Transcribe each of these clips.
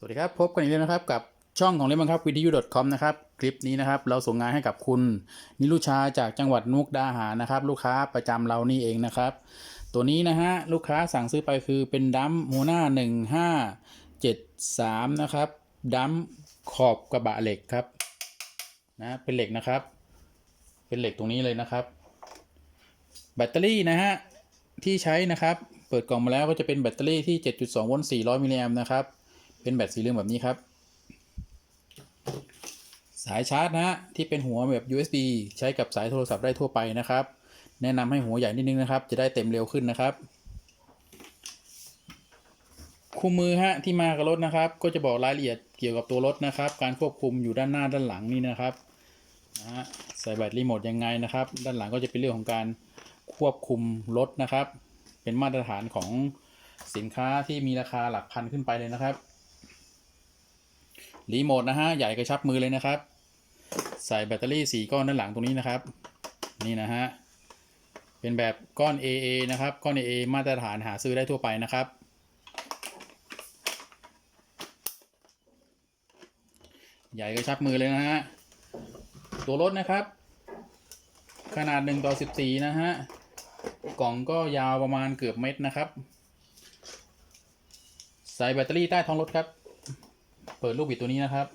สวัสดีครับ พบกันอีกแล้วนะครับกับช่องของเล่นบังคับวิทยุ .com นะครับ คลิปนี้นะครับ เราส่งงานให้กับคุณนิรุชาจากจังหวัดมุกดาหารนะครับ ลูกค้าประจำเรานี่เองนะครับ ตัวนี้นะฮะลูกค้าสั่งซื้อไปคือเป็นดัมโมนาหนึ่งห้าเจ็ดสามนะครับดัมขอบกระบะเหล็กครับนะเป็นเหล็กนะครับ เป็นเหล็กตรงนี้เลยนะครับ แบตเตอรี่นะฮะที่ใช้นะครับ เปิดกล่องมาแล้วก็จะเป็นแบตเตอรี่ที่ 7.2 โวลต์400 มิลลิแอมป์นะครับ เป็นแบตสีเหลืองแบบนี้ครับ สายชาร์จนะฮะที่เป็นหัวแบบ USB ใช้กับสายโทรศัพท์ได้ทั่วไปนะครับ แนะนำให้หัวใหญ่นิดนึงนะครับ จะได้เต็มเร็วขึ้นนะครับ คู่มือฮะที่มากับรถนะครับ ก็จะบอกรายละเอียดเกี่ยวกับตัวรถนะครับ การควบคุมอยู่ด้านหน้าด้านหลังนี่นะครับนะฮะใส่แบตรีโมทยังไงนะครับ ด้านหลังก็จะเป็นเรื่องของการควบคุมรถนะครับ เป็นมาตรฐานของสินค้าที่มีราคาหลักพันขึ้นไปเลยนะครับ รีโมทนะฮะ ใหญ่กระชับมือเลยนะครับ ใส่แบตเตอรี่ 4 ก้อนด้านหลังตรงนี้นะครับ นี่นะฮะ เป็นแบบก้อน AA นะครับ ก้อน AA มาตรฐานหาซื้อได้ทั่วไปนะครับ ใหญ่กระชับมือเลยนะฮะ ตัวรถนะครับ ขนาด1ต่อ14 นะฮะ กล่องก็ยาวประมาณเกือบเม็ดนะครับ ใส่แบตเตอรี่ใต้ท้องรถครับ เปิดลูกบิดตัวนี้นะครับ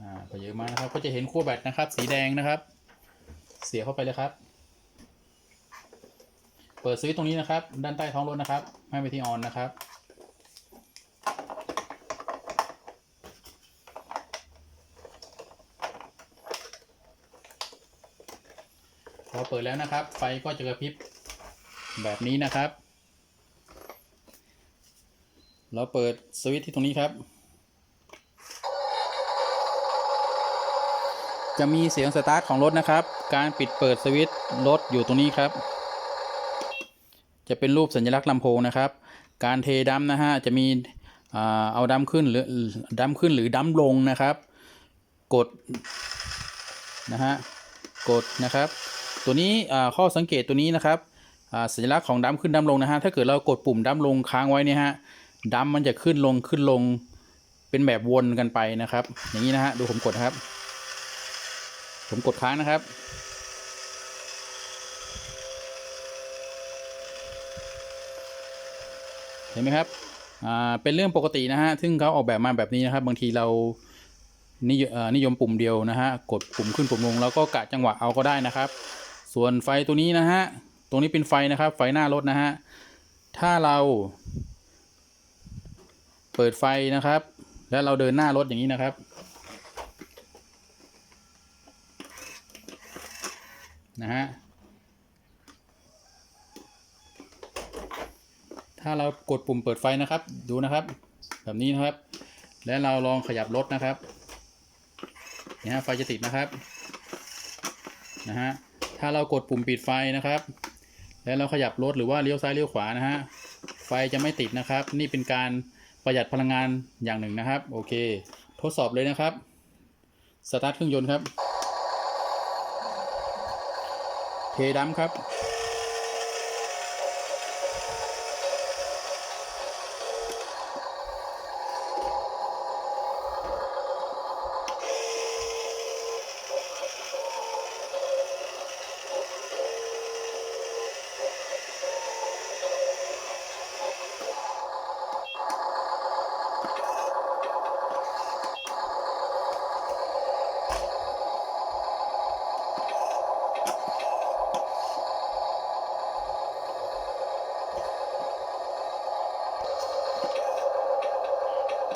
อ่าพอเยอะมากนะครับ ก็จะเห็นขั้วแบตนะครับ สีแดงนะครับ เสียเข้าไปเลยครับ เปิดสวิตช์ตรงนี้นะครับ ด้านใต้ท้องรถนะครับ ให้ไปที่ออนนะครับพอเปิดแล้วนะครับ ไฟก็จะกระพริบแบบนี้นะครับ เราเปิดสวิตช์ที่ตรงนี้ครับ จะมีเสียงสตาร์ทของรถนะครับ การปิดเปิดสวิตช์รถอยู่ตรงนี้ครับ จะเป็นรูปสัญลักษณ์ลำโพงนะครับ การเทดัมนะฮะจะมีเอาดัมขึ้นหรือดัมขึ้นหรือดัมลงนะครับ กดนะฮะกดนะครับ ตัวนี้ข้อสังเกตตัวนี้นะครับสัญลักษณ์ของดัมขึ้นดัมลงนะฮะถ้าเกิดเรากดปุ่มดัมลงค้างไว้เนี่ยฮะ ดัมมันจะขึ้นลงขึ้นลงเป็นแบบวนกันไปนะครับ อย่างนี้นะฮะดูผมกดนะครับ ผมกดค้างนะครับ เห็นไหมครับอ่าเป็นเรื่องปกตินะฮะซึ่งเขาออกแบบมาแบบนี้นะครับ บางทีเรานิยเอ่อนิยมปุ่มเดียวนะฮะกดปุ่มขึ้นปุ่มลงแล้วก็กะจังหวะเอาก็ได้นะครับ ส่วนไฟตัวนี้นะฮะตรงนี้เป็นไฟนะครับ ไฟหน้ารถนะฮะถ้าเรา เปิดไฟนะครับ แล้วเราเดินหน้ารถอย่างนี้นะครับ นะฮะ ถ้าเรากดปุ่มเปิดไฟนะครับ ดูนะครับ แบบนี้นะครับ และเราลองขยับรถนะครับนี่ยฮะไฟจะติดนะครับ นะฮะ ถ้าเรากดปุ่มปิดไฟนะครับ แล้วเราขยับรถหรือว่าเลี้ยวซ้ายเลี้ยวขวานะฮะ ไฟจะไม่ติดนะครับ นี่เป็นการ ประหยัดพลังงานอย่างหนึ่งนะครับ โอเค ทดสอบเลยนะครับ สตาร์ทเครื่องยนต์ครับ เทดัมครับ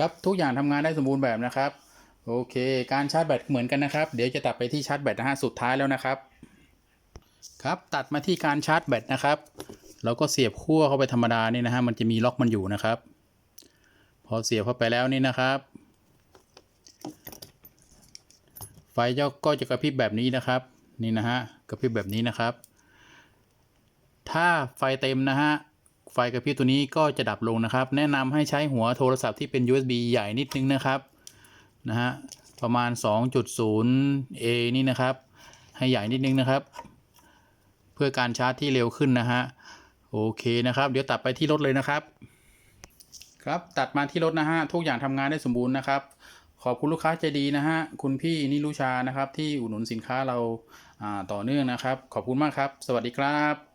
ครับทุกอย่างทำงานได้สมบูรณ์แบบนะครับโอเค การชาร์จแบตเหมือนกันนะครับ เดี๋ยวจะตัดไปที่ชาร์จแบตนะฮะสุดท้ายแล้วนะครับ ครับตัดมาที่การชาร์จแบตนะครับเราก็เสียบขั้วเข้าไปธรรมดานี่นะฮะมันจะมีล็อกมันอยู่นะครับ พอเสียบเข้าไปแล้วนี่นะครับ ไฟก็จะกระพริบแบบนี้นะครับ นี่นะฮะกระพริบแบบนี้นะครับ ถ้าไฟเต็มนะฮะ ไฟกระพริบตัวนี้ก็จะดับลงนะครับ แนะนำให้ใช้หัวโทรศัพท์ที่เป็น USB ใหญ่นิดนึงนะครับนะฮะประมาณ 2.0 A นี่นะครับ ให้ใหญ่นิดนึงนะครับ เพื่อการชาร์จที่เร็วขึ้นนะฮะโอเคนะครับ เดี๋ยวตัดไปที่รถเลยนะครับ ครับตัดมาที่รถนะฮะทุกอย่างทำงานได้สมบูรณ์นะครับ ขอบคุณลูกค้าใจดีนะฮะคุณพี่นิรุชานะครับ ที่อุดหนุนสินค้าเราอ่าต่อเนื่องนะครับ ขอบคุณมากครับ สวัสดีครับ